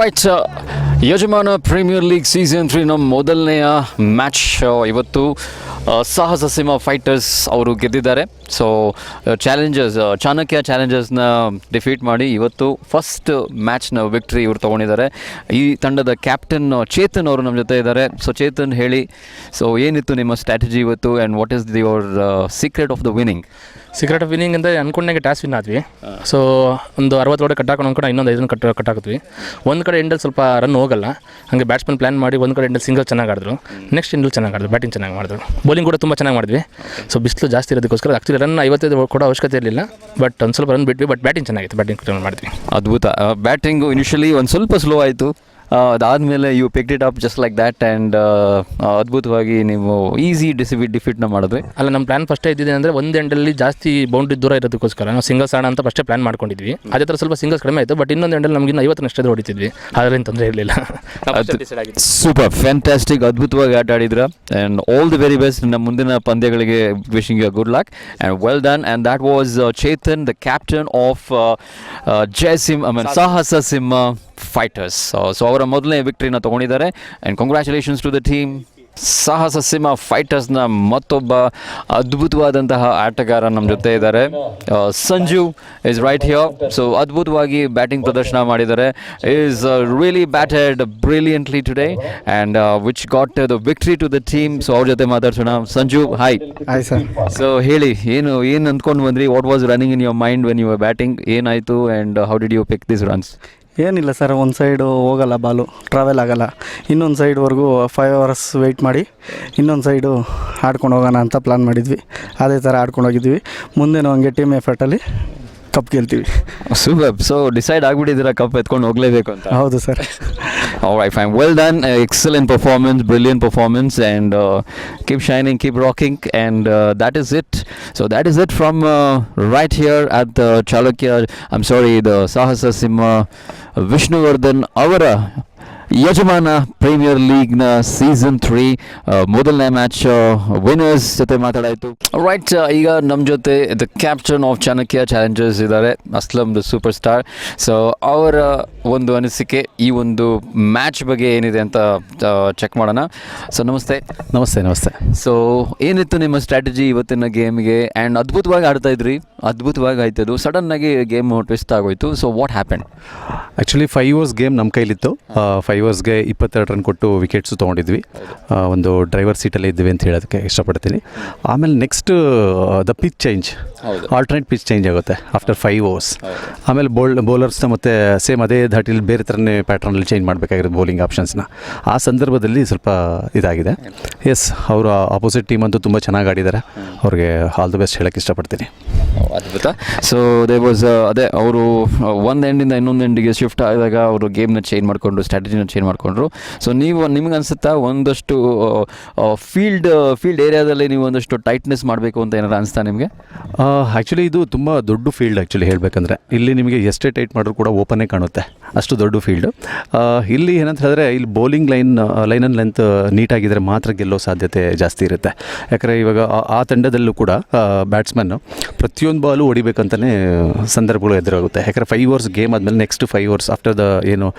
Right Yajamana premier league season ನಮ್ಮ ಮೊದಲನೆಯ match ಇವತ್ತು ಆ, ಸಾಹಸ ಸಿಂಹ ಫೈಟರ್ಸ್ ಅವರು ಗೆದ್ದಿದ್ದಾರೆ. ಸೊ ಚಾಲೆಂಜರ್ಸ್ ಚಾಣಕ್ಯ ಚಾಲೆಂಜರ್ಸ್ನ ಡಿಫೀಟ್ ಮಾಡಿ ಇವತ್ತು ಫಸ್ಟ್ ಮ್ಯಾಚ್ನ ವಿಕ್ಟ್ರಿ ಇವರು ತೊಗೊಂಡಿದ್ದಾರೆ. ಈ ತಂಡದ ಕ್ಯಾಪ್ಟನ್ ಚೇತನ್ ಅವರು ನಮ್ಮ ಜೊತೆ ಇದ್ದಾರೆ. ಸೊ ಚೇತನ್ ಹೇಳಿ ಸೊ ಏನಿತ್ತು ನಿಮ್ಮ ಸ್ಟ್ರಾಟಜಿ ಇವತ್ತು and what is the your secret of the winning secret of winning ಅಂದರೆ ಅನ್ಕೊಂಡಾಗೆ ಟಾಸ್ ವಿನ್ ಆದ್ವಿ. ಸೊ ಒಂದು ಅರವತ್ತು ಓಡೆ ಕಟ್ಟಾಕೊಂಡು ಒಂದು ಕಡೆ ಇನ್ನೊಂದು ಐದನ್ನು ಕಟ್ ಕಟ್ಟಾಕಿದ್ವಿ ಒಂದು ಕಡೆ ಎಂಡಲ್ಲಿ ಸ್ವಲ್ಪ ರನ್ ಹೋಗಲ್ಲ. ಹಾಗೆ ಬ್ಯಾಟ್ಸ್ಮನ್ ಪ್ಲಾನ್ ಮಾಡಿ ಒಂದು ಕಡೆ ಎಂಡಲ್ಲಿ ಸಿಂಗಲ್ ಚೆನ್ನಾಗಿ ಆಡಿದ್ರು. ನೆಕ್ಸ್ಟ್ ಎಂಡಲ್ಲಿ ಚೆನ್ನಾಗಿ ಆಡಿದ್ರು ಬ್ಯಾಟಿಂಗ್ ಚೆನ್ನಾಗಿ ಮಾಡಿದ್ರು. ಬೌಲಿಂಗ್ ಕೂಡ ತುಂಬ ಚೆನ್ನಾಗಿ ಮಾಡಿದ್ವಿ. ಸೊ ಬಿಸಿಲು ಜಾಸ್ತಿ ಇರೋದಕ್ಕೋಸ್ಕರ ಆ್ಯಕ್ಚುಲಿ ರನ್ ಐವತ್ತೈದು ಕೊಡೋ ಅವಶ್ಯಕತೆ ಇರಲಿಲ್ಲ. ಬಟ್ ಒಂದು ಸ್ವಲ್ಪ ರನ್ ಬಿಟ್ವಿ ಬಟ್ ಬ್ಯಾಟಿಂಗ್ ಚೆನ್ನಾಗಿತ್ತು ಬ್ಯಾಟಿಂಗ್ ಮಾಡಿದ್ವಿ. ಅದ್ಭುತ. ಬ್ಯಾಟಿಂಗು ಇನಿಷಿಯಲಿ ಒಂದು ಸ್ವಲ್ಪ ಸ್ಲೋ ಆಯಿತು. ಅದಾದಮೇಲೆ you pick it up just like that and ಅದ್ಭುತವಾಗಿ ನೀವು ಈಸಿ ಡಿಸಿಬಿ ಡಿಫೀಟ್ನ ಮಾಡಿದ್ವಿ ಅಲ್ಲ ನಮ್ಮ ಪ್ಲಾನ್ ಫಸ್ಟೇ ಇದ್ದಿದೆ ಅಂದರೆ ಒಂದು ಎಂಡಲ್ಲಿ ಜಾಸ್ತಿ ಬೌಂಡ್ರಿ ದೂರ ಇರೋದಕ್ಕೋಸ್ಕರ ನಾವು ಸಿಂಗಲ್ಸ್ ಆಡ ಅಂತ ಫಸ್ಟೇ ಪ್ಲಾನ್ ಮಾಡ್ಕೊಂಡಿದ್ವಿ. ಅದೇ ಥರ ಸ್ವಲ್ಪ ಸಿಂಗಲ್ಸ್ ಕಡಿಮೆ ಆಯಿತು ಬಟ್ ಇನ್ನೊಂದು ಎಂಡಲ್ಲಿ ನಮಗಿನ್ನ ಐವತ್ತು ನಷ್ಟದ ಹೊಡಿತಿದ್ವಿ. ಅದರಿಂದ ತೊಂದರೆ ಇರಲಿಲ್ಲ. ಸೂಪರ್ ಫ್ಯಾಂಟಾಸ್ಟಿಕ್ ಅದ್ಭುತವಾಗಿ ಆಟ ಆಡಿದ್ರ. And all the very best ನಮ್ಮ ಮುಂದಿನ ಪಂದ್ಯಗಳಿಗೆ. Wishing you good luck and well done and that was Chetan the captain of Jayasimha I mean Sahasa Simha fighters so ಅವರ ಮೊದಲನೇ ವಿಕ್ಟ್ರಿನ ತೊಗೊಂಡಿದ್ದಾರೆ. And congratulations to the team Sahasa Simha ಫೈಟರ್ಸ್ನ ಮತ್ತೊಬ್ಬ ಅದ್ಭುತವಾದಂತಹ ಆಟಗಾರ ನಮ್ಮ ಜೊತೆ ಇದ್ದಾರೆ. Sanju is right here so ಅದ್ಭುತವಾಗಿ ಬ್ಯಾಟಿಂಗ್ ಪ್ರದರ್ಶನ ಮಾಡಿದ್ದಾರೆ. Is really batted brilliantly today and which got the victory to the team so ಅವ್ರ ಜೊತೆ ಮಾತಾಡ್ಸೋಣ. Sanju hi hi sir so ಹೇಳಿ ಏನು ಏನು ಅಂದ್ಕೊಂಡು ಬಂದ್ರಿ? What was running in your mind when your batting ಏನಾಯಿತು? And how did you pick this runs ಏನಿಲ್ಲ ಸರ್ ಒಂದು ಸೈಡು ಹೋಗಲ್ಲ ಬಾಲು ಟ್ರಾವೆಲ್ ಆಗಲ್ಲ. ಇನ್ನೊಂದು ಸೈಡ್ವರೆಗೂ ಫೈವ್ ಅವರ್ಸ್ ವೆಯ್ಟ್ ಮಾಡಿ ಇನ್ನೊಂದು ಸೈಡು ಆಡ್ಕೊಂಡು ಹೋಗೋಣ ಅಂತ ಪ್ಲ್ಯಾನ್ ಮಾಡಿದ್ವಿ. ಅದೇ ಥರ ಆಡ್ಕೊಂಡು ಹೋಗಿದ್ವಿ. ಮುಂದೆ ನಾವು ಹಂಗೆ ಟೀಮ್ ಎಫರ್ಟಲ್ಲಿ ಕಪ್ ಗೆಲ್ತೀವಿ. ಸೂಪರ್ ಸೊ ಡಿಸೈಡ್ ಆಗಿಬಿಟ್ಟಿದ್ದೀರ ಕಪ್ ಎತ್ಕೊಂಡು ಹೋಗಲೇಬೇಕು ಅಂತ? ಹೌದು sir. I fine well done excellent performance brilliant performance and keep shining keep rocking and that is it so that is it from right here at the Chalukya I am sorry ಇದು ಸಾಹಸ ಸಿಂಹ ವಿಷ್ಣುವರ್ಧನ್ ಅವರ Yajamana premier ಲೀಗ್ನ season three ಮೊದಲನೇ match winners ಜೊತೆ ಮಾತಾಡಾಯಿತು. Right ಈಗ ನಮ್ಮ ಜೊತೆ the captain of Chanakya challengers ಇದ್ದಾರೆ Aslam the super star so ಅವರ ಒಂದು ಅನಿಸಿಕೆ ಈ ಒಂದು ಮ್ಯಾಚ್ ಬಗ್ಗೆ ಏನಿದೆ ಅಂತ ಚೆಕ್ ಮಾಡೋಣ. ಸೊ ನಮಸ್ತೆ. ನಮಸ್ತೆ ನಮಸ್ತೆ. ಸೊ ಏನಿತ್ತು ನಿಮ್ಮ ಸ್ಟ್ರಾಟಜಿ ಇವತ್ತಿನ ಗೇಮ್ಗೆ ಆ್ಯಂಡ್ ಅದ್ಭುತವಾಗಿ ಆಡ್ತಾ ಇದ್ರಿ ಅದ್ಭುತವಾಗಿ ಆಯ್ತದು ಸಡನ್ನಾಗಿ ಗೇಮ್ ಟ್ವಿಸ್ಟ್ ಆಗೋಯ್ತು. So what happen actually five overs game ನಮ್ಮ ಕೈಲಿತ್ತು. ಫೈವ್ ಓವರ್ಸ್ಗೆ ಇಪ್ಪತ್ತೆರಡು ರನ್ ಕೊಟ್ಟು ವಿಕೆಟ್ಸು ತೊಗೊಂಡಿದ್ವಿ. ಒಂದು ಡ್ರೈವರ್ ಸೀಟಲ್ಲೇ ಇದ್ವಿ ಅಂತ ಹೇಳೋದಕ್ಕೆ ಇಷ್ಟಪಡ್ತೀನಿ. ಆಮೇಲೆ next the pitch change. Alternate pitch change ಆಗುತ್ತೆ ಆಫ್ಟರ್ ಫೈವ್ ಓವರ್ಸ್ ಆಮೇಲೆ ಬೋಲ್ ಬೌಲರ್ಸ್ನ ಮತ್ತು ಸೇಮ್ ಅದೇ ಧಾಟಿಲಿ ಬೇರೆ ಥರನೇ ಪ್ಯಾಟ್ರನಲ್ಲಿ ಚೇಂಜ್ ಮಾಡಬೇಕಾಗಿರೋದು ಬೌಲಿಂಗ್ ಆಪ್ಷನ್ಸ್ನ ಆ ಸಂದರ್ಭದಲ್ಲಿ ಸ್ವಲ್ಪ ಇದಾಗಿದೆ. ಎಸ್ ಅವರ ಆಪೋಸಿಟ್ ಟೀಮ್ ಅಂತೂ ತುಂಬ ಚೆನ್ನಾಗಿ ಆಡಿದ್ದಾರೆ. ಅವ್ರಿಗೆ ಆಲ್ ದಿ ಬೆಸ್ಟ್ ಹೇಳೋಕ್ಕೆ ಇಷ್ಟಪಡ್ತೀನಿ. ಅದ್ಭುತ. ಸೊ ದೇ ವಾಸ್ ಅದೇ ಅವರು ಒಂದು ಎಂಡಿಂದ ಇನ್ನೊಂದು ಎಂಡಿಗೆ ಶಿಫ್ಟ್ ಆದಾಗ ಅವರು ಗೇಮ್ನ ಚೇಂಜ್ ಮಾಡಿಕೊಂಡು ಸ್ಟ್ರಾಟಜಿನ ಚೇಂಜ್ ಮಾಡಿಕೊಂಡ್ರು. ಸೊ ನೀವು ನಿಮ್ಗೆ ಅನ್ಸುತ್ತಾ ಒಂದಷ್ಟು ಫೀಲ್ಡ್ ಫೀಲ್ಡ್ ಏರಿಯಾದಲ್ಲಿ ನೀವು ಒಂದಷ್ಟು ಟೈಟ್ನೆಸ್ ಮಾಡಬೇಕು ಅಂತ ಏನಾರು ಅನಿಸ್ತಾ ನಿಮಗೆ? ಆ್ಯಕ್ಚುಲಿ ಇದು ತುಂಬ ದೊಡ್ಡ ಫೀಲ್ಡ್ ಆ್ಯಕ್ಚುಲಿ ಹೇಳಬೇಕಂದ್ರೆ. ಇಲ್ಲಿ ನಿಮಗೆ ಎಷ್ಟೇ ಟೈಟ್ ಮಾಡಿದ್ರು ಕೂಡ ಓಪನ್ನೇ ಕಾಣುತ್ತೆ. ಅಷ್ಟು ದೊಡ್ಡ ಫೀಲ್ಡು ಇಲ್ಲಿ ಏನಂತ ಹೇಳಿದ್ರೆ ಇಲ್ಲಿ bowling line line and length ನೀಟಾಗಿದ್ದರೆ ಮಾತ್ರ ಗೆಲ್ಲೋ ಸಾಧ್ಯತೆ ಜಾಸ್ತಿ ಇರುತ್ತೆ. ಯಾಕಂದರೆ ಇವಾಗ ಆ- ಆ ತಂಡದಲ್ಲೂ ಕೂಡ ಬ್ಯಾಟ್ಸ್ಮನ್ನು ಪ್ರತಿಯೊಂದು ಬಾಲು ಹೊಡಿಬೇಕಂತಲೇ ಸಂದರ್ಭಗಳು ಎದುರಾಗುತ್ತೆ. ಯಾಕಂದರೆ ಫೈವ್ ಅವರ್ಸ್ ಗೇಮ್ ಆದಮೇಲೆ next five overs after the ಏನು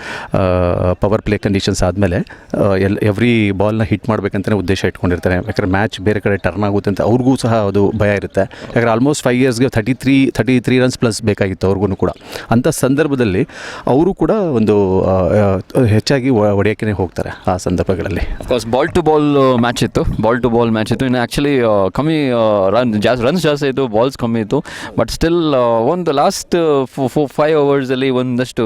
ಪವರ್ ಪ್ಲೇ ಕಂಡೀಷನ್ಸ್ ಆದಮೇಲೆ ಎಲ್ ಎವ್ರಿ ಬಾಲ್ನ ಹಿಟ್ ಮಾಡಬೇಕಂತಲೇ ಉದ್ದೇಶ ಇಟ್ಕೊಂಡಿರ್ತಾರೆ. ಯಾಕಂದರೆ ಮ್ಯಾಚ್ ಬೇರೆ ಕಡೆ ಟರ್ನ್ ಆಗುತ್ತೆ ಅಂತ ಅವ್ರಿಗೂ ಸಹ ಅದು ಭಯ ಇರುತ್ತೆ. ಯಾಕಂದರೆ almost five ಇಯರ್ಸ್ಗೆ thirty three thirty three runs plus ಬೇಕಾಗಿತ್ತು ಅವ್ರಿಗೂ ಕೂಡ. ಅಂಥ ಸಂದರ್ಭದಲ್ಲಿ ಅವರು ಕೂಡ ಒಂದು ಹೆಚ್ಚಾಗಿ ಹೊಡೆಯೋಕ್ಕೆ ಹೋಗ್ತಾರೆ ಆ ಸಂದರ್ಭಗಳಲ್ಲಿ. Of course ball to ball match ಇತ್ತು. ಬಾಲ್ ಟು ಬಾಲ್ ಮ್ಯಾಚ್ ಇತ್ತು. ಇನ್ನು ಆ್ಯಕ್ಚುಲಿ ಕಮ್ಮಿ ರನ್ ಜಾಸ್ತಿ ರನ್ಸ್ ಜಾಸ್ತಿ ಇತ್ತು ಬಾಲ್ಸ್ ಕಮ್ಮಿ ಇತ್ತು. ಬಟ್ ಸ್ಟಿಲ್ ಒಂದು ಲಾಸ್ಟ್ ಫೋ ಫೈವ್ ಅವರ್ಸಲ್ಲಿ ಒಂದಷ್ಟು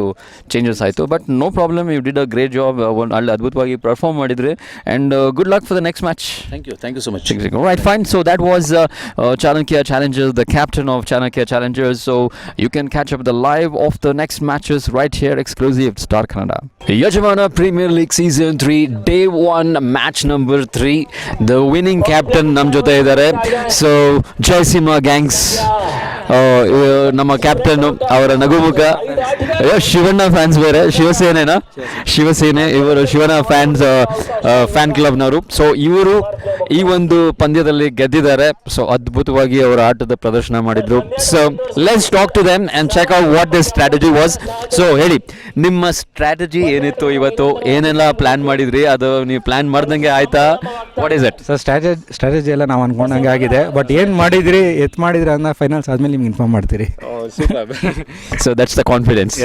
ಚೇಂಜಸ್ ಆಯಿತು. But no problem you did a great job ಒಂದು ಅಲ್ಲಿ ಅದ್ಭುತವಾಗಿ ಪರ್ಫಾರ್ಮ್ ಮಾಡಿದ್ರಿ and good luck for the next match thank you thank you so much Right, fine. So that was uh, uh, Chanakya Challengers, the captain of Chanakya Challengers. So you can catch up the live of the next matches right here, exclusive to Star Canada. Yajamana Premier League Season 3, Day 1, match number 3. The winning captain ನಮ್ಮ ಜೊತೆ ಇದ್ದಾರೆ so Jayasimha gangs ನಮ್ಮ captain ಅವರ ನಗುಮುಖ Shivanna fans ಬೇರೆ ಶಿವಸೇನೆನಾ ಶಿವಸೇನೆ ಇವರು ಶಿವನ fans fan ಕ್ಲಬ್ನವರು so ಇವರು ಈ ಒಂದು ಪಂದ್ಯದಲ್ಲಿ ಗೆದ್ದಿದ್ದಾರೆ. ಸೊ ಅದ್ಭುತವಾಗಿ ಅವರ ಆಟದ ಪ್ರದರ್ಶನ ಮಾಡಿದ್ರು. So let's talk to them and check out what the strategy was so ಹೇಳಿ ನಿಮ್ಮ ಸ್ಟ್ರಾಟಜಿ ಏನಿತ್ತು ಇವತ್ತು? ಏನೆಲ್ಲ ಪ್ಲಾನ್ ಮಾಡಿದ್ರಿ? ಅದು ನೀವು ಪ್ಲಾನ್ ಮಾಡ್ದಂಗೆ ಆಯ್ತಾ? What is it sir strategy strategy ಎಲ್ಲ ನಾವು ಅನ್ಕೊಂಡಂಗೆ ಆಗಿದೆ. ಬಟ್ ಏನು ಮಾಡಿದ್ರಿ ಎತ್ ಮಾಡಿದ್ರಿ ಅನ್ನೋ ಫೈನಲ್ಸ್ ಆದ್ಮೇಲೆ ನಿಮ್ಗೆ ಇನ್ಫಾರ್ಮ್ ಮಾಡ್ತೀರಿ. So that's the confidence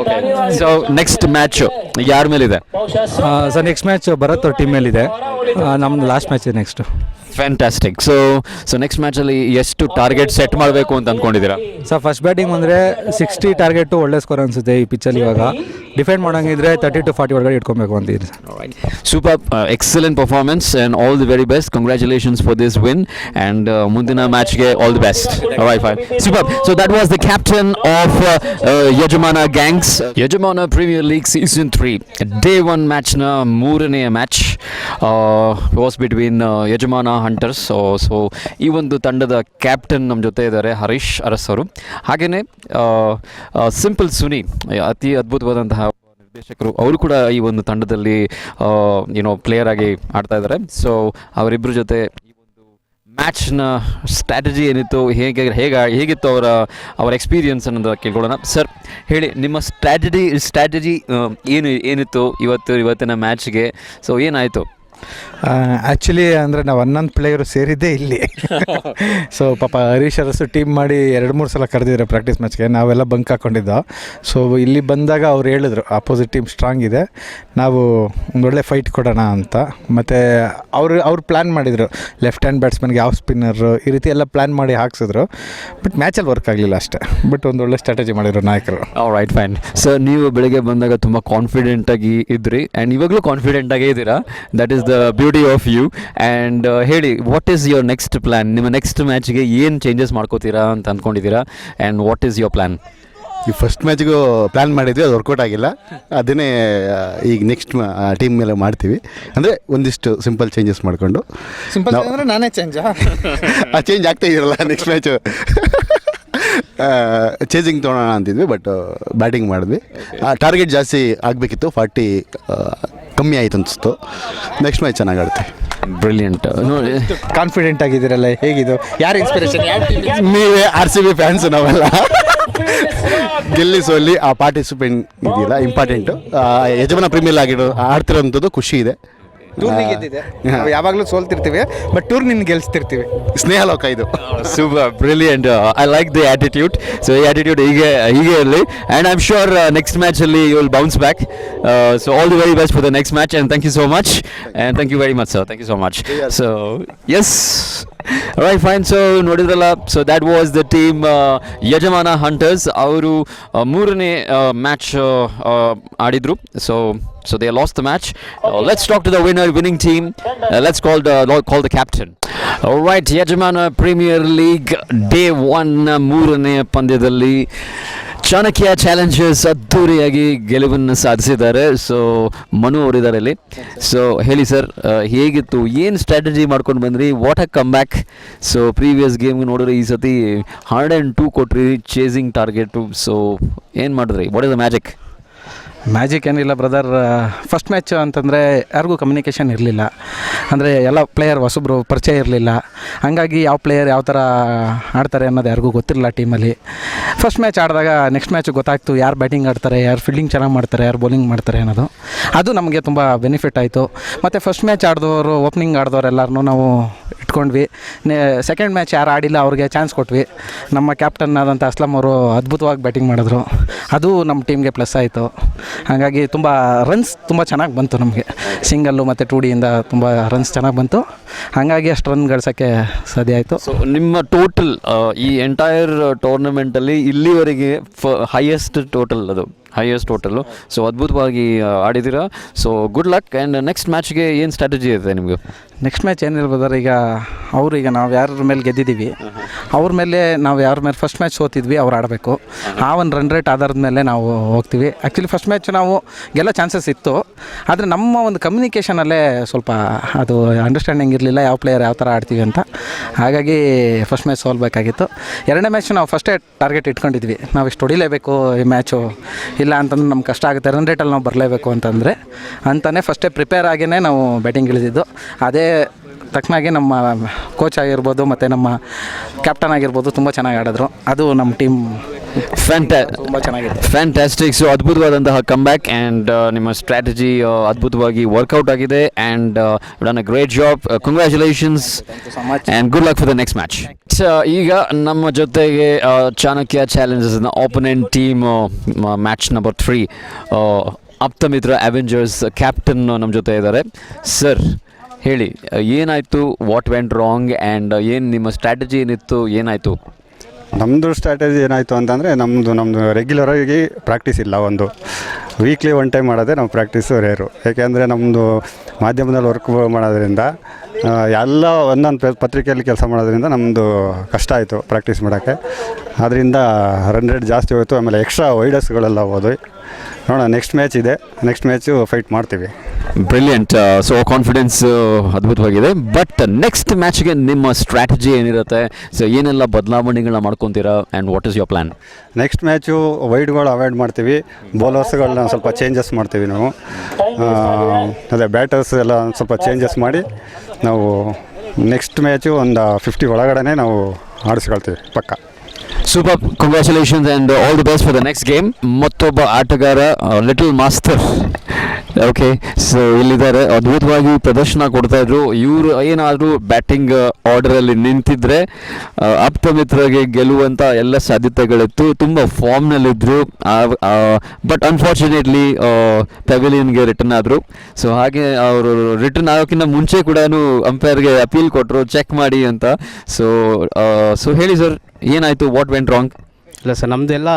okay so next match ಯಾರ ಮೇಲಿದೆ? ಸರ್ ನೆಕ್ಸ್ಟ್ ಮ್ಯಾಚ್ ಭರತ್ ಅವ್ರ ಟೀಮ್ ಮೇಲಿದೆ. ನಮ್ದು last match next fantastic so so next ಮ್ಯಾಚಲ್ಲಿ ಎಷ್ಟು ಟಾರ್ಗೆಟ್ ಸೆಟ್ ಮಾಡಬೇಕು ಅಂತ ಅಂದ್ಕೊಂಡಿದ್ದೀರಾ ಸರ್ ಫಸ್ಟ್ ಬ್ಯಾಟಿಂಗ್ ಅಂದರೆ ಸಿಕ್ಸ್ಟಿ ಟಾರ್ಗೆಟು ಒಳ್ಳೆ ಸ್ಕೋರ್ ಅನಿಸುತ್ತೆ ಈ ಪಿಚ್ಚಲ್ಲಿ ಇವಾಗ. ಡಿಫೆಂಡ್ ಮಾಡೋಂಗಿದ್ರೆ ತರ್ಟಿ ಟು ಫಾರ್ಟಿ ಒಳಗಡೆ ಇಟ್ಕೊಬೇಕು ಅಂತ sir super excellent performance and all the very best congratulations for this win and ಮುಂದಿನ ಮ್ಯಾಚ್ಗೆ all the best right fine super so that was the captain of Yajamana gangs Yajamana premier league season three day one ಮ್ಯಾಚ್ನ ಮೂರನೆಯ match was between Yajamana hunters so ಈ ಒಂದು ತಂಡದ captain ನಮ್ಮ ಜೊತೆ ಇದ್ದಾರೆ ಹರೀಶ್ ಅರಸ್ ಅವರು. ಹಾಗೆಯೇ ಸಿಂಪಲ್ ಸುನಿ ಅತಿ ಅದ್ಭುತವಾದಂತಹ ನಿರ್ದೇಶಕರು ಅವರು ಕೂಡ ಈ ಒಂದು ತಂಡದಲ್ಲಿ ಏನೋ ಪ್ಲೇಯರ್ ಆಗಿ ಆಡ್ತಾ ಇದ್ದಾರೆ. ಸೊ ಅವರಿಬ್ಬರ ಜೊತೆ ಈ ಒಂದು ಮ್ಯಾಚ್ನ ಸ್ಟ್ರಾಟಜಿ ಏನಿತ್ತು, ಹೇಗೆ ಹೇಗೆ, ಹೇಗಿತ್ತು ಅವರ ಅವರ ಎಕ್ಸ್ಪೀರಿಯನ್ಸ್ ಅನ್ನೋದು ಕೇಳ್ಕೊಳ್ಳೋಣ. ಸರ್ ಹೇಳಿ, ನಿಮ್ಮ ಸ್ಟ್ರಾಟಜಿ ಸ್ಟ್ರಾಟಜಿ ಏನು, ಏನಿತ್ತು ಇವತ್ತು, ಇವತ್ತಿನ ಮ್ಯಾಚ್ಗೆ ಸೊ ಏನಾಯಿತು? ಆ್ಯಕ್ಚುಲಿ ಅಂದರೆ ನಾವು ಹನ್ನೊಂದು ಪ್ಲೇಯರು ಸೇರಿದ್ದೇ ಇಲ್ಲಿ. ಸೊ ಪಾಪ ಹರೀಶ್ ಅರಸು ಟೀಮ್ ಮಾಡಿ ಎರಡು ಮೂರು ಸಲ ಕರೆದಿದ್ರು ಪ್ರಾಕ್ಟೀಸ್ ಮ್ಯಾಚ್ಗೆ ನಾವೆಲ್ಲ ಬಂಕ್ ಹಾಕ್ಕೊಂಡಿದ್ದೋ ಸೊ ಇಲ್ಲಿ ಬಂದಾಗ ಅವ್ರು ಹೇಳಿದ್ರು ಅಪೋಸಿಟ್ ಟೀಮ್ ಸ್ಟ್ರಾಂಗ್ ಇದೆ. ನಾವು ಒಂದೊಳ್ಳೆ ಫೈಟ್ ಕೊಡೋಣ ಅಂತ. ಮತ್ತು ಅವರು ಅವ್ರು ಪ್ಲ್ಯಾನ್ ಮಾಡಿದರು. ಲೆಫ್ಟ್ ಹ್ಯಾಂಡ್ ಬ್ಯಾಟ್ಸ್ಮನ್ಗೆ ಯಾವ ಸ್ಪಿನ್ನರು ಈ ರೀತಿ ಎಲ್ಲ ಪ್ಲ್ಯಾನ್ ಮಾಡಿ ಹಾಕ್ಸಿದ್ರು. ಬಟ್ ಮ್ಯಾಚಲ್ಲಿ ವರ್ಕ್ ಆಗಲಿಲ್ಲ ಅಷ್ಟೇ. ಬಟ್ ಒಂದೊಳ್ಳೆ ಸ್ಟ್ರಾಟಜಿ ಮಾಡಿದರು ನಾಯಕರು. ರೈಟ್ ಫೈನ್ ಸೊ ನೀವು ಬೆಳಗ್ಗೆ ಬಂದಾಗ ತುಂಬ ಕಾನ್ಫಿಡೆಂಟಾಗಿ ಇದ್ರಿ. ಆ್ಯಂಡ್ ಇವಾಗಲೂ ಕಾನ್ಫಿಡೆಂಟಾಗೇ ಇದ್ದೀರಾ? That is the beauty of you and ಹೇಳಿ what is your next plan ನಿಮ್ಮ ನೆಕ್ಸ್ಟ್ ಮ್ಯಾಚ್ಗೆ ಏನು ಚೇಂಜಸ್ ಮಾಡ್ಕೋತೀರಾ ಅಂತ ಅಂದ್ಕೊಂಡಿದ್ದೀರಾ and what is your plan ಈ ಫಸ್ಟ್ ಮ್ಯಾಚ್ಗೂ ಪ್ಲ್ಯಾನ್ ಮಾಡಿದ್ವಿ ಅದು ವರ್ಕೌಟ್ ಆಗಿಲ್ಲ. ಅದನ್ನೇ ಈಗ ನೆಕ್ಸ್ಟ್ ಟೀಮ್ ಮೇಲೆ ಮಾಡ್ತೀವಿ. ಅಂದರೆ ಒಂದಿಷ್ಟು ಸಿಂಪಲ್ ಚೇಂಜಸ್ ಮಾಡಿಕೊಂಡು. ಸಿಂಪಲ್ ನಾವು- ಅಂದರೆ ನಾನೇ ಚೇಂಜ್ ಆ? ಚೇಂಜ್ ಆಗ್ತಾ ಇರಲ್ಲ ನೆಕ್ಸ್ಟ್ ಮ್ಯಾಚು ಚೇಂಜಿಂಗ್ ತೊಗೊಳೋಣ ಅಂತಿದ್ವಿ ಬಟ್ ಬ್ಯಾಟಿಂಗ್ ಮಾಡಿದ್ವಿ. ಟಾರ್ಗೆಟ್ ಜಾಸ್ತಿ ಆಗಬೇಕಿತ್ತು ಫಾರ್ಟಿ ಕಮ್ಮಿ ಆಯಿತು ಅನಿಸ್ತು ನೆಕ್ಸ್ಟ್ ಮ್ಯಾಚ್ ಚೆನ್ನಾಗಿ ಆಡುತ್ತೆ. ಬ್ರಿಲಿಯಂಟ್ ನೋಡಿ. ಕಾನ್ಫಿಡೆಂಟ್ ಆಗಿದ್ದೀರಲ್ಲ ಹೇಗಿದು? ಯಾರು ಇನ್ಸ್ಪಿರೇಷನ್ ಯಾವ ಟೀಮ್ ನೀವೇ ಆರ್ ಸಿ ಬಿ ಫ್ಯಾನ್ಸ್ ನಾವೆಲ್ಲ. ಗೆಲ್ಲಿಸುವಲ್ಲಿ ಆ ಪಾರ್ಟಿಸಿಪೆಂಟ್ ಇದೆಯಲ್ಲ ಇಂಪಾರ್ಟೆಂಟು ಯಜಮಾನ ಪ್ರೀಮಿಯರ್ ಆಗಿರೋ ಆಡ್ತಿರೋಂಥದ್ದು ಖುಷಿ ಇದೆ. ಟೂರ್ನಿ ಗೆದ್ದಿದೆ. ನಾವು ಯಾವಾಗಲೂ ಸೋಲ್ತಿರ್ತೀವಿ ಬಟ್ ಟೂರ್ ನಿನ್ನ ಗೆಲ್ಸ್ತಿರ್ತೀವಿ. ಸ್ನೇಹ ಲೋಕ ಇದು. Super brilliant I like the attitude so ಈ ಆಟಿಟ್ಯೂಡ್ ಹೀಗೆ ಹೀಗೆ ಇರಲಿ. And I am sure next ಮ್ಯಾಚಲ್ಲಿ you will bounce back so all the very best for the next match and thank you so much and thank you very much sir thank you so much so yes right fine so ನೋಡಿದ್ರಲ್ಲ so that was the team Yajamana hunters ಅವರು ಮೂರನೇ match ಆಡಿದ್ರು. So so they loss the match let's talk to the winner winning team let's call the call the captain right Yajamana premier league day one ಮೂರನೇ ಪಂದ್ಯದಲ್ಲಿ. Chanakya Challengers ಅದ್ಧೂರಿಯಾಗಿ ಗೆಲುವನ್ನು ಸಾಧಿಸಿದ್ದಾರೆ. So Manu ಅವರಿದ್ದಾರೆ ಇಲ್ಲಿ. ಸೊ ಹೇಳಿ ಸರ್ ಹೇಗಿತ್ತು? ಏನು ಸ್ಟ್ರಾಟಜಿ ಮಾಡ್ಕೊಂಡು ಬಂದ್ರಿ? What a comeback so previous game ನೋಡಿದ್ರೆ ಈ ಸತಿ ಹಂಡ್ರೆಡ್ ಆ್ಯಂಡ್ ಟೂ ಕೊಟ್ರಿ ಚೇಸಿಂಗ್ ಟಾರ್ಗೆಟು ಸೊ ಏನು ಮಾಡಿದ್ರಿ? What is the magic magic ಏನಿಲ್ಲ ಬ್ರದರ್ ಫಸ್ಟ್ ಮ್ಯಾಚ್ ಅಂತಂದರೆ ಯಾರಿಗೂ ಕಮ್ಯುನಿಕೇಷನ್ ಇರಲಿಲ್ಲ. ಅಂದರೆ ಎಲ್ಲ ಪ್ಲೇಯರ್ ಹೊಸಬ್ರು ಪರಿಚಯ ಇರಲಿಲ್ಲ. ಹಾಗಾಗಿ ಯಾವ ಪ್ಲೇಯರ್ ಯಾವ ಥರ ಆಡ್ತಾರೆ ಅನ್ನೋದು ಯಾರಿಗೂ ಗೊತ್ತಿರಲಿಲ್ಲ ಟೀಮಲ್ಲಿ ಫಸ್ಟ್ ಮ್ಯಾಚ್ ಆಡಿದಾಗ ನೆಕ್ಸ್ಟ್ ಮ್ಯಾಚ್ ಗೊತ್ತಾಯ್ತು ಯಾರು ಬ್ಯಾಟಿಂಗ್ ಆಡ್ತಾರೆ, ಯಾರು ಫೀಲ್ಡಿಂಗ್ ಚೆನ್ನಾಗಿ ಮಾಡ್ತಾರೆ, ಯಾರು ಬೌಲಿಂಗ್ ಮಾಡ್ತಾರೆ ಅನ್ನೋದು. ಅದು ನಮಗೆ ತುಂಬ ಬೆನಿಫಿಟ್ ಆಯಿತು. ಮತ್ತು ಫಸ್ಟ್ ಮ್ಯಾಚ್ ಆಡಿದವರು ಓಪನಿಂಗ್ ಆಡಿದವ್ರು ಎಲ್ಲರನ್ನೂ ನಾವು ಇಟ್ಕೊಂಡ್ವಿ. ಸೆಕೆಂಡ್ ಮ್ಯಾಚ್ ಯಾರು ಆಡಿಲ್ಲ ಅವ್ರಿಗೆ ಚಾನ್ಸ್ ಕೊಟ್ವಿ. ನಮ್ಮ ಕ್ಯಾಪ್ಟನ್ ಆದಂಥ ಅಸ್ಲಂ ಅವರು ಅದ್ಭುತವಾಗಿ ಬ್ಯಾಟಿಂಗ್ ಮಾಡಿದ್ರು. ಅದು ನಮ್ಮ ಟೀಮ್ಗೆ ಪ್ಲಸ್ ಆಯಿತು. ಹಾಗಾಗಿ ತುಂಬ ರನ್ಸ್ ತುಂಬ ಚೆನ್ನಾಗಿ ಬಂತು ನಮಗೆ. ಸಿಂಗಲ್ಲು ಮತ್ತು ಟೂ ಡಿಯಿಂದ ತುಂಬ ರನ್ಸ್ ಚೆನ್ನಾಗಿ ಬಂತು. ಹಾಗಾಗಿ ಅಷ್ಟು ರನ್ ಗಳಿಸೋಕ್ಕೆ ಸಾಧ್ಯ ಆಯಿತು. ಸೊ ನಿಮ್ಮ ಟೋಟಲ್ ಈ ಎಂಟೈರ್ ಟೂರ್ನಮೆಂಟಲ್ಲಿ ಇಲ್ಲಿವರೆಗೆ ಫ ಹೈಯೆಸ್ಟ್ ಟೋಟಲ್ ಅದು? ಹೈಯೆಸ್ಟ್ ಟೋಟಲು ಸೊ ಅದ್ಭುತವಾಗಿ ಆಡಿದ್ದೀರಾ? So good luck and next ಮ್ಯಾಚ್ಗೆ ಏನು ಸ್ಟ್ರಾಟಜಿ ಇದೆ ನಿಮಗೆ? ನೆಕ್ಸ್ಟ್ ಮ್ಯಾಚ್ ಏನು ಹೇಳ್ಬೋದಾರೆ ಈಗ ಅವರು ಈಗ ನಾವು ಯಾರ ಮೇಲೆ ಗೆದ್ದಿದ್ದೀವಿ ಅವ್ರ ಮೇಲೆ ನಾವು ಯಾರ ಮೇಲೆ ಫಸ್ಟ್ ಮ್ಯಾಚ್ ಸೋತಿದ್ವಿ ಅವ್ರು ಆಡಬೇಕು. ಆ ಒಂದು ರನ್ ರೇಟ್ ಆಧಾರದ ಮೇಲೆ ನಾವು ಹೋಗ್ತೀವಿ. ಆ್ಯಕ್ಚುಲಿ ಫಸ್ಟ್ ಮ್ಯಾಚ್ ನಾವು ಗೆಲ್ಲೋ ಚಾನ್ಸಸ್ ಇತ್ತು ಆದರೆ ನಮ್ಮ ಒಂದು ಕಮ್ಯುನಿಕೇಷನಲ್ಲೇ ಸ್ವಲ್ಪ ಅದು ಅಂಡರ್ಸ್ಟ್ಯಾಂಡಿಂಗ್ ಇರಲಿಲ್ಲ ಯಾವ ಪ್ಲೇಯರ್ ಯಾವ ಥರ ಆಡ್ತೀವಿ ಅಂತ. ಹಾಗಾಗಿ ಫಸ್ಟ್ ಮ್ಯಾಚ್ ಸೋಲ್ಬೇಕಾಗಿತ್ತು ಎರಡನೇ ಮ್ಯಾಚ್ ನಾವು ಫಸ್ಟೇ ಟಾರ್ಗೆಟ್ ಇಟ್ಕೊಂಡಿದ್ವಿ. ನಾವು ಇಷ್ಟು ಹೊಡಿಲೇಬೇಕು ಈ ಮ್ಯಾಚು ಇಲ್ಲ ಅಂತಂದ್ರೆ ನಮ್ಗೆ ಕಷ್ಟ ಆಗುತ್ತೆ. ರನ್ ರೇಟಲ್ಲಿ ನಾವು ಬರಲೇಬೇಕು ಅಂತಂದರೆ ಅಂತಲೇ ಫಸ್ಟೇ ಪ್ರಿಪೇರ್ ಆಗಿಯೇ ನಾವು ಬ್ಯಾಟಿಂಗ್ ಇಳಿದಿದ್ದು. ಅದೇ ತಕ್ಕನಾಗಿ ನಮ್ಮ ಕೋಚ್ ಆಗಿರ್ಬೋದು ಮತ್ತು ನಮ್ಮ ಕ್ಯಾಪ್ಟನ್ ಆಗಿರ್ಬೋದು ತುಂಬ ಚೆನ್ನಾಗಿ ಆಡಿದ್ರು. ಅದು ನಮ್ಮ ಟೀಮ್ ಫ್ಯಾಂಟಾ ತುಂಬ ಚೆನ್ನಾಗಿದೆ. ಫ್ಯಾಂಟಾಸ್ಟಿಕ್ ಸೊ ಅದ್ಭುತವಾದಂತಹ ಕಮ್ಬ್ಯಾಕ್ ಆ್ಯಂಡ್ ನಿಮ್ಮ ಸ್ಟ್ರಾಟಜಿ ಅದ್ಭುತವಾಗಿ ವರ್ಕೌಟ್ ಆಗಿದೆ and done a great job congratulations so much and good luck for the next match ಈಗ ನಮ್ಮ ಜೊತೆಗೆ ಆ, Chanakya ಚಾಲೆಂಜಸ್ನ opponent team match number three Apthamitra avengers captain ನಮ್ಮ ಜೊತೆ ಇದ್ದಾರೆ. ಸರ್ ಹೇಳಿ, ಏನಾಯಿತು ವಾಟ್ ವೆಂಟ್ ರಾಂಗ್ ಆ್ಯಂಡ್ ಏನು ನಿಮ್ಮ ಸ್ಟ್ರಾಟಜಿ ಏನಿತ್ತು, ಏನಾಯಿತು? ನಮ್ಮದು ಸ್ಟ್ರಾಟಜಿ ಏನಾಯಿತು ಅಂತಂದರೆ ನಮ್ಮದು ನಮ್ಮದು ರೆಗ್ಯುಲರಾಗಿ ಪ್ರಾಕ್ಟೀಸ್ ಇಲ್ಲ ಒಂದು. ವೀಕ್ಲಿ ಒನ್ ಟೈಮ್ ಮಾಡೋದೇ ನಾವು ಪ್ರಾಕ್ಟೀಸ್ ರೇರು ಏಕೆಂದರೆ ನಮ್ಮದು ಮಾಧ್ಯಮದಲ್ಲಿ ವರ್ಕ್ ಮಾಡೋದ್ರಿಂದ ಎಲ್ಲ ಒಂದೊಂದು ಪತ್ರಿಕೆಯಲ್ಲಿ ಕೆಲಸ ಮಾಡೋದ್ರಿಂದ ನಮ್ಮದು ಕಷ್ಟ ಆಯಿತು ಪ್ರಾಕ್ಟೀಸ್ ಮಾಡೋಕ್ಕೆ. ಅದರಿಂದ ರನ್ ರೇಟ್ ಜಾಸ್ತಿ ಹೋಯಿತು, ಆಮೇಲೆ ಎಕ್ಸ್ಟ್ರಾ ವೈಡಸ್ಗಳೆಲ್ಲ ಹೋದ್ವಿ. ನೋಡೋಣ ನೆಕ್ಸ್ಟ್ ಮ್ಯಾಚ್ ಇದೆ. ನೆಕ್ಸ್ಟ್ ಮ್ಯಾಚು ಫೈಟ್ ಮಾಡ್ತೀವಿ. ಬ್ರಿಲಿಯಂಟ್ ಸೊ ಕಾನ್ಫಿಡೆನ್ಸ್ ಅದ್ಭುತವಾಗಿದೆ. ಬಟ್ ನೆಕ್ಸ್ಟ್ ಮ್ಯಾಚ್ಗೆ ನಿಮ್ಮ ಸ್ಟ್ರಾಟಜಿ ಏನಿರುತ್ತೆ? ಸೊ ಏನೆಲ್ಲ ಬದಲಾವಣೆಗಳನ್ನ ಮಾಡ್ಕೊತೀರಾ? And what is your plan next match ವೈಡ್ಗಳು avoid ಮಾಡ್ತೀವಿ. ಬೌಲರ್ಸ್ಗಳನ್ನ ಸ್ವಲ್ಪ ಚೇಂಜಸ್ ಮಾಡ್ತೀವಿ ನಾವು. ಆ, ಅದೇ ಬ್ಯಾಟರ್ಸ್ ಎಲ್ಲ ಒಂದ್ ಸ್ವಲ್ಪ ಚೇಂಜಸ್ ಮಾಡಿ ನಾವು ನೆಕ್ಸ್ಟ್ ಮ್ಯಾಚು ಒಂದು ಫಿಫ್ಟಿ ಒಳಗಡೆ ನಾವು ಆಡಿಸ್ಕೊಳ್ತೀವಿ ಪಕ್ಕ. Super congratulations and all the best for the next game ಮತ್ತೊಬ್ಬ ಆಟಗಾರ ಲಿಟಲ್ ಮಾಸ್ತರ್ ಓಕೆ ಸೊ ಇಲ್ಲಿದ್ದಾರೆ. ಅದ್ಭುತವಾಗಿ ಪ್ರದರ್ಶನ ಕೊಡ್ತಾ ಇದ್ರು. ಇವರು ಏನಾದರೂ ಬ್ಯಾಟಿಂಗ್ ಆರ್ಡರಲ್ಲಿ ನಿಂತಿದ್ರೆ ಆ, ಆಪ್ತ ಮಿತ್ರರಿಗೆ ಗೆಲ್ಲುವಂಥ ಎಲ್ಲ ಸಾಧ್ಯತೆಗಳಿತ್ತು. ತುಂಬ ಫಾರ್ಮ್ನಲ್ಲಿದ್ದರು ಬಟ್ ಅನ್ಫಾರ್ಚುನೇಟ್ಲಿ ಪೆವಿಲಿಯನ್ಗೆ ರಿಟರ್ನ್ ಆದರು. ಸೊ ಹಾಗೆ ಅವರು ರಿಟರ್ನ್ ಆಗೋಕ್ಕಿಂತ ಮುಂಚೆ ಕೂಡ ಅಂಪೈರ್ಗೆ ಅಪೀಲ್ ಕೊಟ್ಟರು ಚೆಕ್ ಮಾಡಿ ಅಂತ. ಸೊ ಸೊ ಹೇಳಿ ಸರ್ ಏನಾಯಿತು? ವಾಟ್ ವೆಂಟ್ ರಾಂಗ್ ಇಲ್ಲ ಸರ್ ನಮ್ಮದೆಲ್ಲ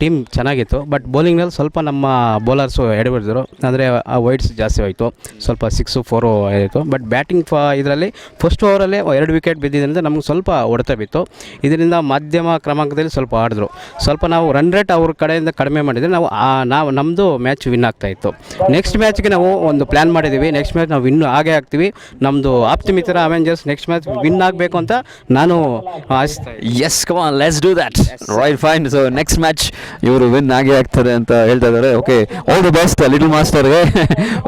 ಟೀಮ್ ಚೆನ್ನಾಗಿತ್ತು ಬಟ್ ಬೌಲಿಂಗ್ನಲ್ಲಿ ಸ್ವಲ್ಪ ನಮ್ಮ ಬೌಲರ್ಸು ಎಡಬಿಡಿದ್ರು ಅಂದರೆ ಆ ವೈಡ್ಸ್ ಜಾಸ್ತಿ ಹೋಯಿತು ಸ್ವಲ್ಪ ಸಿಕ್ಸು ಫೋರು ಆಯಿತು ಬಟ್ ಬ್ಯಾಟಿಂಗ್ ಫ ಇದರಲ್ಲಿ ಫಸ್ಟ್ ಓವರಲ್ಲೇ ಎರಡು ವಿಕೆಟ್ ಬಿದ್ದಿದ್ದರಿಂದ ನಮ್ಗೆ ಸ್ವಲ್ಪ ಹೊಡೆತ ಬಿತ್ತು. ಇದರಿಂದ ಮಾಧ್ಯಮ ಕ್ರಮಾಂಕದಲ್ಲಿ ಸ್ವಲ್ಪ ಆಡಿದ್ರು. ಸ್ವಲ್ಪ ನಾವು ರನ್ ರೇಟ್ ಅವ್ರ ಕಡೆಯಿಂದ ಕಡಿಮೆ ಮಾಡಿದರೆ ನಾವು ನಾವು ನಮ್ಮದು ಮ್ಯಾಚ್ ವಿನ್ ಆಗ್ತಾ ಇತ್ತು. ನೆಕ್ಸ್ಟ್ ಮ್ಯಾಚ್ಗೆ ನಾವು ಒಂದು ಪ್ಲ್ಯಾನ್ ಮಾಡಿದ್ದೀವಿ ನೆಕ್ಸ್ಟ್ ಮ್ಯಾಚ್ ನಾವು ಇನ್ನೂ ಆಗೇ ಆಗ್ತೀವಿ. ನಮ್ಮದು Apthamitra avengers next match win ಆಗಬೇಕು ಅಂತ ನಾನು ಆಶಿಸ್ತಾ. Yes come on let's do that right fine so next match ಇವರು ವಿನ್ ಆಗೇ ಆಗ್ತಾರೆ ಅಂತ ಹೇಳ್ತಾ ಇದ್ದಾರೆ. Okay all the best little ಮಾಸ್ಟರ್ಗೆ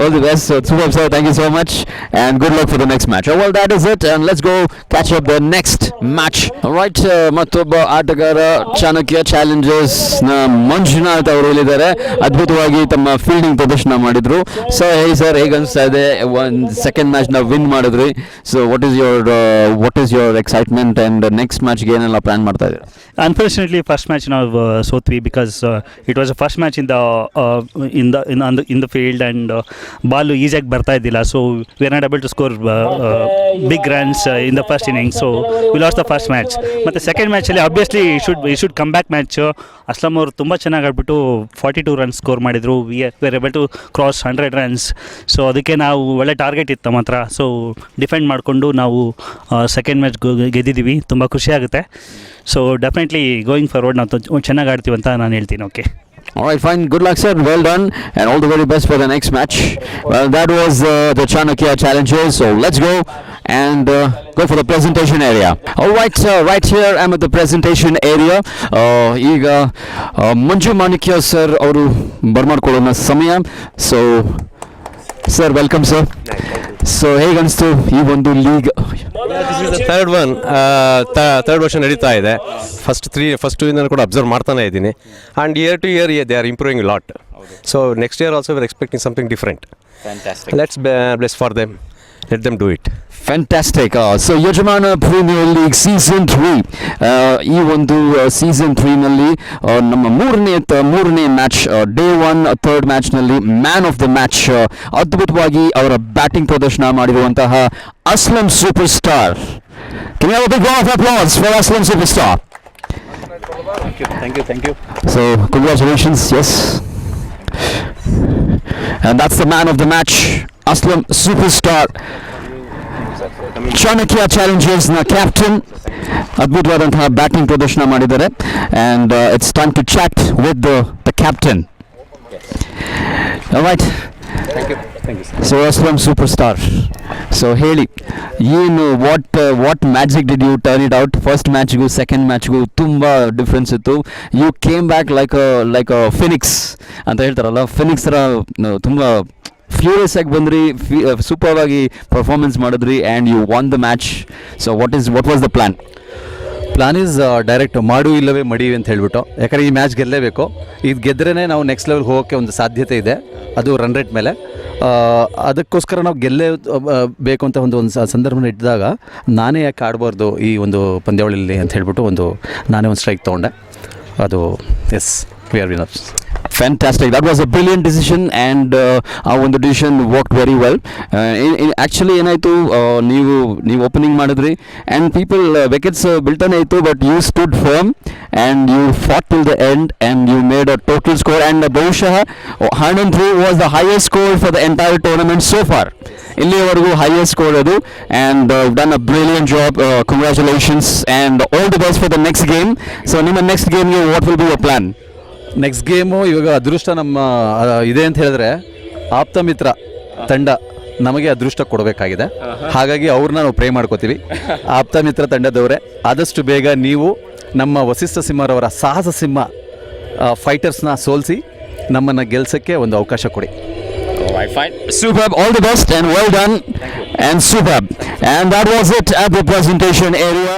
all the best super sir thank you so much and good luck for the next match all that is it and let's go catch up the next match right ಮತ್ತೊಬ್ಬ ಆಟಗಾರ, ಚಾಣಕ್ಯ ನ ಮಂಜುನಾಥ್ ಅವರು ಹೇಳಿದ್ದಾರೆ. ಅದ್ಭುತವಾಗಿ ತಮ್ಮ fielding ಪ್ರದರ್ಶನ ಮಾಡಿದ್ರು. So ಹೇಳಿ ಸರ್ ಹೇಗೆ ಅನಿಸ್ತಾ ಇದೆ? ಒಂದು ಸೆಕೆಂಡ್ ಮ್ಯಾಚ್ನ ವಿನ್ ಮಾಡಿದ್ರಿ. So what is your what is your excitement and next ಮ್ಯಾಚ್ಗೆ ಏನೆಲ್ಲ ಪ್ಲಾನ್ ಮಾಡ್ತಾ ಇದ್ದಾರೆ? ಅನ್ಫಾರ್ಚುನೇಟ್ಲಿ first match ನಾವು ಸೋತ್ವಿ because it was a first match in the in the in in in the field and uh, ball ಈಸಿಯಾಗಿ ಬರ್ತಾ ಇದ್ದಿಲ್ಲ. So we are not able to score big runs in the first inning so we loss the first match ಮತ್ತು second ಮ್ಯಾಚಲ್ಲಿ obviously should ಈ should come back match Aslam ಅವರು ತುಂಬ ಚೆನ್ನಾಗಿ ಆಡ್ಬಿಟ್ಟು ಫಾರ್ಟಿ ಟು ರನ್ಸ್ ಸ್ಕೋರ್ ಮಾಡಿದರು we are able to cross hundred runs so ಅದಕ್ಕೆ ನಾವು ಒಳ್ಳೆ ಟಾರ್ಗೆಟ್ ಇತ್ತು ನಮ್ಮ ಹತ್ರ ಸೊ ಡಿಫೆಂಡ್ ಮಾಡಿಕೊಂಡು ನಾವು ಸೆಕೆಂಡ್ ಮ್ಯಾಚ್ ಗೆದ್ದಿದ್ದೀವಿ ತುಂಬ ಖುಷಿ ಆಗುತ್ತೆ. ಸೊ ಡೆಫಿನೆಟ್ಲಿ ಗೋಯಿಂಗ್ ಫಾರ್ವರ್ಡ್ ನಾವು ಚೆನ್ನಾಗಿ ಆಡ್ತೀವಿ ಅಂತ ನಾನು ಹೇಳ್ತೀನಿ okay All right, fine. Good luck, sir. Well done, and all the very best for the next match. Well, that was uh, the Chanakya Challengers. So let's go and uh, go for the presentation area. All right, sir. right here I'm at the presentation area. Uh, ಈಗ ಮಂಜು ಮಾಣಿಕ್ಯ sir ಅವರು ಬರ್ಮಾಡ್ಕೊಳ್ಳೋಣ ಸಮಯ so sir welcome sir so ಹೇಗೆ ಅನಿಸ್ತು ಈ ಒಂದು league? Third one third ವರ್ಷ ನಡೀತಾ ಇದೆ. ಫಸ್ಟ್ ತ್ರೀ ಫಸ್ಟ್ ಟೂ ಇಂದ ಕೂಡ ಅಬ್ಸರ್ವ್ ಮಾಡ್ತಾನೆ ಇದ್ದೀನಿ. And year to year they are improving lot so next year also we're expecting something different let's bless for them let them do it fantastic so Yajamana premier league season three ಈ ಒಂದು season ತ್ರೀನಲ್ಲಿ ನಮ್ಮ ಮೂರನೇ ಮೂರನೇ match day one third ಮ್ಯಾಚ್ನಲ್ಲಿ man of the match ಅದ್ಭುತವಾಗಿ ಅವರ ಬ್ಯಾಟಿಂಗ್ ಪ್ರದರ್ಶನ ಮಾಡಿರುವಂತಹ Aslam super star for Aslam super star big round yes. And that's the man of the match, Aslam Superstar. Chanakya ಚಾಲೆಂಜರ್ಸ್ನ captain ಅದ್ಭುತವಾದಂತಹ ಬ್ಯಾಟಿಂಗ್ ಪ್ರದರ್ಶನ ಮಾಡಿದ್ದಾರೆ. And it's time to chat with the captain right so Aslam super star so ಹೇಳಿ ಏನು what what magic did you turn it out first ಮ್ಯಾಚ್ಗೂ second ಮ್ಯಾಚ್ಗೂ ತುಂಬ difference ಇತ್ತು. You came back like like phoenix ಅಂತ ಹೇಳ್ತಾರಲ್ಲ Phoenix ಥರ ತುಂಬ furious ಆಗಿ ಬಂದ್ರಿ ಸೂಪರ್ ಆಗಿ ಪರ್ಫಾರ್ಮೆನ್ಸ್ ಮಾಡಿದ್ರಿ and you won the match so what is what was the plan plan is direct ಮಾಡು ಇಲ್ಲವೇ ಮಡಿವಿ ಅಂತ ಹೇಳ್ಬಿಟ್ಟು. ಯಾಕಂದರೆ ಈ ಮ್ಯಾಚ್ ಗೆಲ್ಲೇಬೇಕು ಇದು ಗೆದ್ರೇ ನಾವು ನೆಕ್ಸ್ಟ್ ಲೆವೆಲ್ ಹೋಗೋಕ್ಕೆ ಒಂದು ಸಾಧ್ಯತೆ ಇದೆ. ಅದು ರನ್ ರೇಟ್ ಮೇಲೆ. ಅದಕ್ಕೋಸ್ಕರ ನಾವು ಗೆಲ್ಲೇ ಬೇಕು ಅಂತ ಒಂದು ಒಂದು ಸಂದರ್ಭನ ಇಟ್ಟಿದಾಗ ನಾನೇ ಯಾಕೆ ಆಡಬಾರ್ದು ಈ ಒಂದು ಪಂದ್ಯಾವಳಿಯಲ್ಲಿ ಅಂತ ಹೇಳ್ಬಿಟ್ಟು ಒಂದು, ನಾನೇ ಒಂದು ಸ್ಟ್ರೈಕ್ ತೊಗೊಂಡೆ. ಅದು yes we are winners fantastic that was a brilliant decision and ಆ ಒಂದು decision work very well actually ಏನಾಯಿತು ನೀವು ನೀವು ಓಪನಿಂಗ್ ಮಾಡಿದ್ರಿ. ಆ್ಯಂಡ್ ಪೀಪಲ್ ವಿಕೆಟ್ಸ್ ಬಿಲ್ಟನೇ ಇತ್ತು but you stood firm and you fought till the end and you made a total score and ಬಹುಶಃ hundred three was the highest score for the entire tournament so far ಇಲ್ಲಿಯವರೆಗೂ highest score ಅದು. And done a brilliant job congratulations and all the best for the next game so ನಿಮ್ಮ next ಗೇಮ್ಗೆ what will be your plan next game ಇವಾಗ ಅದೃಷ್ಟ ನಮ್ಮ ಇದೆ ಅಂತ ಹೇಳಿದ್ರೆ ಆಪ್ತ ಮಿತ್ರ ತಂಡ ನಮಗೆ ಅದೃಷ್ಟ ಕೊಡಬೇಕಾಗಿದೆ. ಹಾಗಾಗಿ ಅವ್ರನ್ನ ನಾವು ಪ್ರೇ ಮಾಡ್ಕೋತೀವಿ. ಆಪ್ತ ಮಿತ್ರ ತಂಡದವರೇ ಆದಷ್ಟು ಬೇಗ ನೀವು ನಮ್ಮ ವಸಿಷ್ಠ ಸಿಂಹರವರ ಸಾಹಸ ಸಿಂಹ ಫೈಟರ್ಸ್ನ ಸೋಲಿಸಿ ನಮ್ಮನ್ನು ಗೆಲ್ಸೋಕ್ಕೆ ಒಂದು ಅವಕಾಶ ಕೊಡಿ. Superb, all the best and well done. And superb. And that was it at the presentation area.